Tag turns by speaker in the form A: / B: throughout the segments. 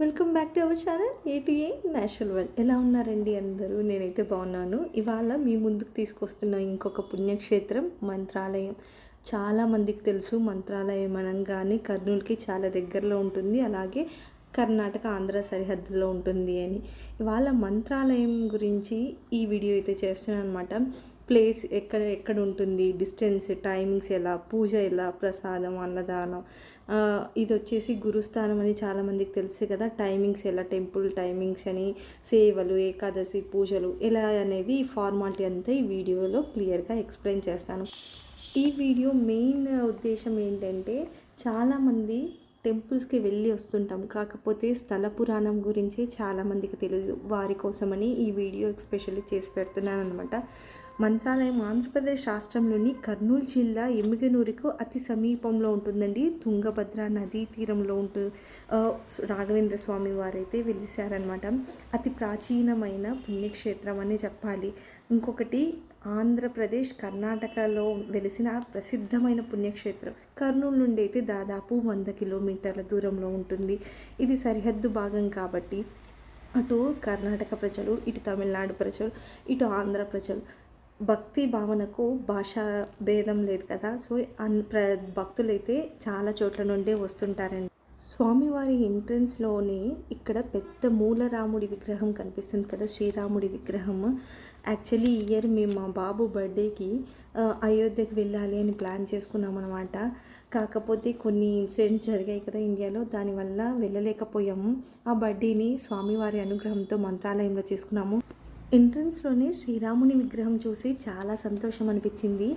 A: Welcome back to our channel ATA national world ఎలా ఉన్నారండి అందరూ? నేనైతే బాగున్నాను. ఇవాళ మీ ముందుకు తీసుకొస్తున్న ఇంకొక పుణ్యక్షేత్రం మంత్రాలయం. చాలామందికి తెలుసు మంత్రాలయం అనగానే కర్నూలుకి చాలా దగ్గరలో ఉంటుంది. అలాగే కర్ణాటక ఆంధ్ర సరిహద్దులో ఉంటుంది అని. ఇవాళ మంత్రాలయం గురించి ఈ వీడియో అయితే చేస్తున్నాను అనమాట ప్లేస్ ఎక్కడ ఎక్కడ ఉంటుంది? డిస్టెన్స్ టైమింగ్స్ ఎలా? పూజ ఎలా? ప్రసాదం అన్నదానం? ఇది వచ్చేసి గురుస్థానం అని చాలామందికి తెలుసు కదా. టైమింగ్స్ ఎలా? టెంపుల్ టైమింగ్స్ అని సేవలు ఏకాదశి పూజలు ఎలా అనేది ఫార్మాలిటీ అంతా ఈ వీడియోలో క్లియర్గా ఎక్స్ప్లెయిన్ చేస్తాను. ఈ వీడియో మెయిన్ ఉద్దేశం ఏంటంటే చాలామంది టెంపుల్స్కి వెళ్ళి వస్తుంటాం. కాకపోతే స్థల పురాణం గురించి చాలామందికి తెలియదు వారి కోసమని ఈ వీడియో ఎస్పెషల్లీ చేసి పెడుతున్నాను అనమాట మంత్రాలయం ఆంధ్రప్రదేశ్ రాష్ట్రంలోని కర్నూలు జిల్లా ఎమ్మిగనూరుకు అతి సమీపంలో ఉంటుందండి. తుంగభద్ర నదీ తీరంలో ఉంటూ రాఘవేంద్ర స్వామి వారైతే వెలిసారనమాట అతి ప్రాచీనమైన పుణ్యక్షేత్రం అని చెప్పాలి. ఇంకొకటి ఆంధ్రప్రదేశ్ కర్ణాటకలో వెలిసిన ప్రసిద్ధమైన పుణ్యక్షేత్రం. కర్నూలు నుండి అయితే దాదాపు వంద కిలోమీటర్ల దూరంలో ఉంటుంది. ఇది సరిహద్దు భాగం కాబట్టి అటు కర్ణాటక ప్రజలు ఇటు తమిళనాడు ప్రజలు ఇటు ఆంధ్ర ప్రజలు భక్తి భావనకు భాషా భేదం లేదు కదా. సో అన్ ప్ర భక్తులైతే చాలా చోట్ల నుండే వస్తుంటారండి. స్వామివారి ఎంట్రన్స్లోనే ఇక్కడ పెద్ద మూలరాముడి విగ్రహం కనిపిస్తుంది కదా శ్రీరాముడి విగ్రహం. యాక్చువల్లీ ఈ ఇయర్ మేము మా బాబు బర్త్డేకి అయోధ్యకు అయోధ్యకి వెళ్ళాలి అని ప్లాన్ చేసుకున్నాం అనమాట కాకపోతే కొన్ని ఇన్సిడెంట్స్ జరిగాయి కదా ఇండియాలో దానివల్ల వెళ్ళలేకపోయాము. ఆ బర్త్డేని స్వామివారి అనుగ్రహంతో మంత్రాలయంలో చేసుకున్నాము. ఎంట్రన్స్లోనే శ్రీరాముని విగ్రహం చూసి చాలా సంతోషం అనిపించింది.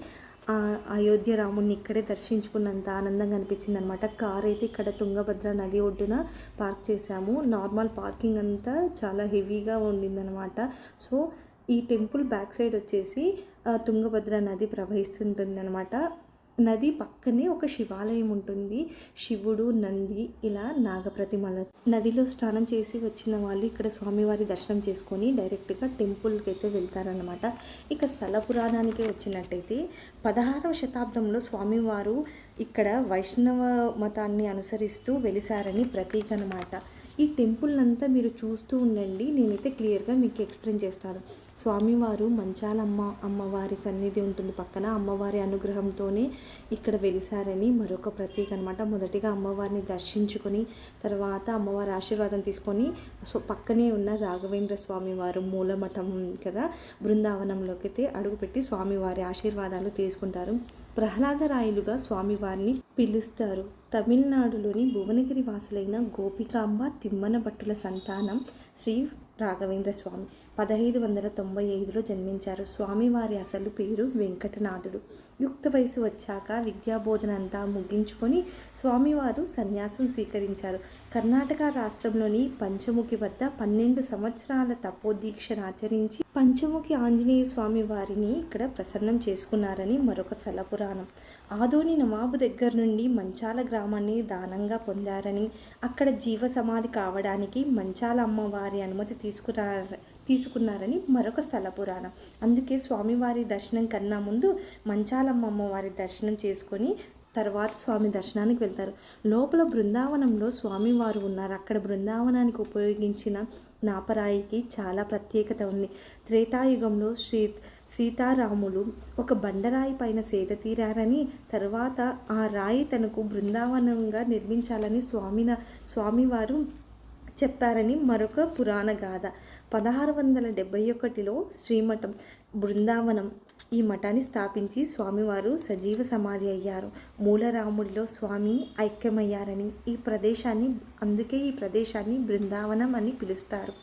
A: ఆ అయోధ్య రాముని ఇక్కడే దర్శించుకున్నంత ఆనందంగా అనిపించింది అనమాట కార్ అయితే ఇక్కడ తుంగభద్ర నది ఒడ్డున పార్క్ చేశాము. నార్మల్ పార్కింగ్ అంతా చాలా హెవీగా ఉండిందనమాట సో ఈ టెంపుల్ బ్యాక్ సైడ్ వచ్చేసి తుంగభద్ర నది ప్రవహిస్తుంటుంది అనమాట నది పక్కనే ఒక శివాలయం ఉంటుంది. శివుడు నంది ఇలా నాగప్రతిమల నదిలో స్నానం చేసి వచ్చిన వాళ్ళు ఇక్కడ స్వామివారి దర్శనం చేసుకొని డైరెక్ట్గా టెంపుల్కి అయితే వెళ్తారనమాట ఇక స్థల పురాణానికి వచ్చినట్టయితే పదహారవ శతాబ్దంలో స్వామివారు ఇక్కడ వైష్ణవ మతాన్ని అనుసరిస్తూ వెలిసారని ప్రతీక అనమాట ఈ టెంపుల్ అంతా మీరు చూస్తూ ఉండండి. నేనైతే క్లియర్గా మీకు ఎక్స్ప్లెయిన్ చేస్తాను. స్వామివారు మంచాలమ్మ అమ్మవారి సన్నిధి ఉంటుంది పక్కన. అమ్మవారి అనుగ్రహంతోనే ఇక్కడ వెలిసారని మరొక ప్రతీక అనమాట మొదటిగా అమ్మవారిని దర్శించుకొని తర్వాత అమ్మవారి ఆశీర్వాదం తీసుకొని సో పక్కనే ఉన్న రాఘవేంద్ర స్వామివారు మూలమఠం కదా బృందావనంలోకి అయితే అడుగుపెట్టి స్వామివారి ఆశీర్వాదాలు తీసుకుంటారు. ప్రహ్లాదరాయలుగా స్వామివారిని పిలుస్తారు. తమిళనాడులోని భువనగిరి వాసులైన గోపికాంబ తిమ్మన భట్టుల సంతానం శ్రీ రాఘవేంద్ర స్వామి. పదహైదు వందల తొంభై ఐదులో జన్మించారు. స్వామివారి అసలు పేరు వెంకటనాథుడు. యుక్త వయసు వచ్చాక విద్యాబోధన అంతా ముగించుకొని స్వామివారు సన్యాసం స్వీకరించారు. కర్ణాటక రాష్ట్రంలోని పంచముఖి వద్ద పన్నెండు సంవత్సరాల తపోదీక్షను ఆచరించి పంచముఖి ఆంజనేయ స్వామి వారిని ఇక్కడ ప్రసన్నం చేసుకున్నారని మరొక సలపురాణం. పురాణం ఆదోని నవాబు దగ్గర నుండి మంచాల గ్రామాన్ని దానంగా పొందారని అక్కడ జీవ సమాధి కావడానికి మంచాల అమ్మవారి అనుమతి తీసుకురా తీసుకున్నారని మరొక స్థల పురాణం. అందుకే స్వామివారి దర్శనం కన్నా ముందు మంచాలమ్మమ్మ వారి దర్శనం చేసుకొని తర్వాత స్వామి దర్శనానికి వెళ్తారు. లోపల బృందావనంలో స్వామివారు ఉన్నారు. అక్కడ బృందావనానికి ఉపయోగించిన నాపరాయికి చాలా ప్రత్యేకత ఉంది. త్రేతాయుగంలో శ్రీ సీతారాములు ఒక బండరాయి పైన సేద తీరారని తర్వాత ఆ రాయి తనకు బృందావనంగా నిర్మించాలని స్వామిన స్వామివారు చెప్పారని మరొక పురాణ గాథ. పదహారు వందల డెబ్బై ఒకటిలో శ్రీమఠం బృందావనం ఈ మఠాన్ని స్థాపించి స్వామివారు సజీవ సమాధి అయ్యారు. మూలరాముడిలో స్వామి ఐక్యమయ్యారని ఈ ప్రదేశాన్ని అందుకే ఈ ప్రదేశాన్ని బృందావనం అని పిలుస్తారు.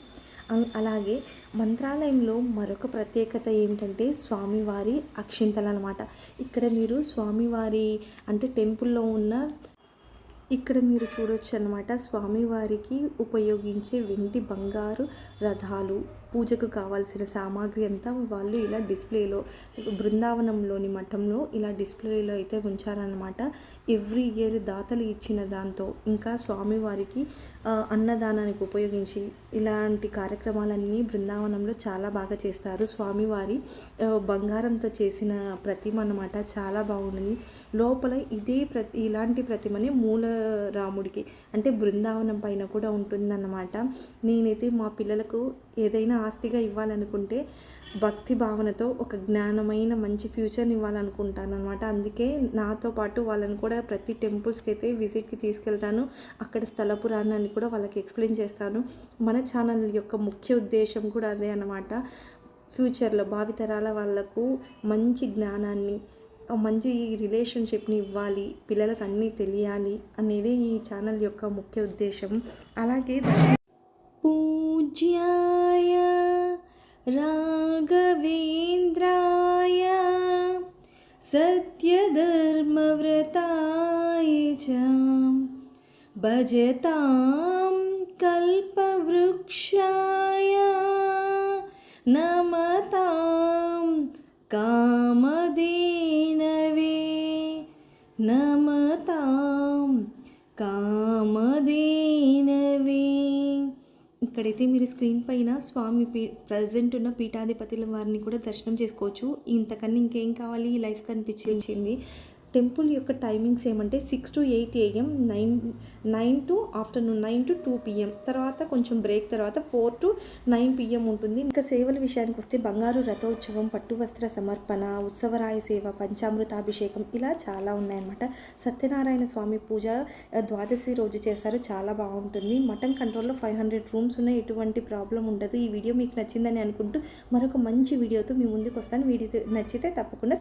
A: అలాగే మంత్రాలయంలో మరొక ప్రత్యేకత ఏంటంటే స్వామివారి అక్షింతలు అనమాట ఇక్కడ మీరు స్వామివారి అంటే టెంపుల్లో ఉన్న ఇక్కడ మీరు చూడొచ్చు అనమాట స్వామివారికి ఉపయోగించే వెండి బంగారు రథాలు. పూజకు కావాల్సిన సామాగ్రి అంతా వాళ్ళు ఇలా డిస్ప్లేలో బృందావనంలోని మఠంలో ఇలా డిస్ప్లేలో అయితే ఉంచారనమాట ఎవ్రీ ఇయర్ దాతలు ఇచ్చిన దాంతో ఇంకా స్వామివారికి అన్నదానానికి ఉపయోగించి ఇలాంటి కార్యక్రమాలన్నీ బృందావనంలో చాలా బాగా చేస్తారు. స్వామివారి బంగారంతో చేసిన ప్రతిమ అన్నమాట. చాలా బాగుంటుంది లోపల ఇదే ప్రతి ఇలాంటి ప్రతిమనే మూల రాముడికి అంటే బృందావనం పైన కూడా ఉంటుందన్నమాట. నేనైతే మా పిల్లలకు ఏదైనా ఆస్తిగా ఇవ్వాలనుకుంటే భక్తి భావనతో ఒక జ్ఞానమైన మంచి ఫ్యూచర్ని ఇవ్వాలనుకుంటాను అనమాట అందుకే నాతో పాటు వాళ్ళని కూడా ప్రతి టెంపుల్స్కి అయితే విజిట్కి తీసుకెళ్తాను. అక్కడ స్థల పురాణాన్ని కూడా వాళ్ళకి ఎక్స్ప్లెయిన్ చేస్తాను. మన ఛానల్ యొక్క ముఖ్య ఉద్దేశం కూడా అదే అన్నమాట. ఫ్యూచర్లో భావితరాల వాళ్ళకు మంచి జ్ఞానాన్ని మంచి రిలేషన్షిప్ని ఇవ్వాలి పిల్లలకు అన్నీ తెలియాలి అనేది ఈ ఛానల్ యొక్క ముఖ్య ఉద్దేశం. అలాగే पूज्याय राघवेन्द्राय सत्यधर्मव्रताय च भजतां कल्पवृक्षाय नमतां कामदे ఇక్కడైతే మీరు స్క్రీన్ పైన స్వామి పీ ప్రజెంట్ ఉన్న పీఠాధిపతుల వారిని కూడా దర్శనం చేసుకోవచ్చు. ఇంతకన్నా ఇంకేం కావాలి? ఈ లైఫ్ కనిపించింది. టెంపుల్ యొక్క టైమింగ్స్ ఏమంటే six to eight AM nine nine to afternoon nine to two PM. తర్వాత కొంచెం బ్రేక్ తర్వాత ఫోర్ టు నైన్ పిఎం ఉంటుంది. ఇంకా సేవల విషయానికి వస్తే బంగారు రథోత్సవం పట్టు వస్త్ర సమర్పణ ఉత్సవరాయ సేవ పంచామృతాభిషేకం ఇలా చాలా ఉన్నాయన్నమాట. సత్యనారాయణ స్వామి పూజ ద్వాదశి రోజు చేస్తారు. చాలా బాగుంటుంది. మటన్ కంట్రోల్లో ఫైవ్ హండ్రెడ్ రూమ్స్ ఉన్నాయి. ఎటువంటి ప్రాబ్లం ఉండదు. ఈ వీడియో మీకు నచ్చిందని అనుకుంటూ మరొక మంచి వీడియోతో మీ ముందుకు వస్తాను. వీడియో నచ్చితే తప్పకుండా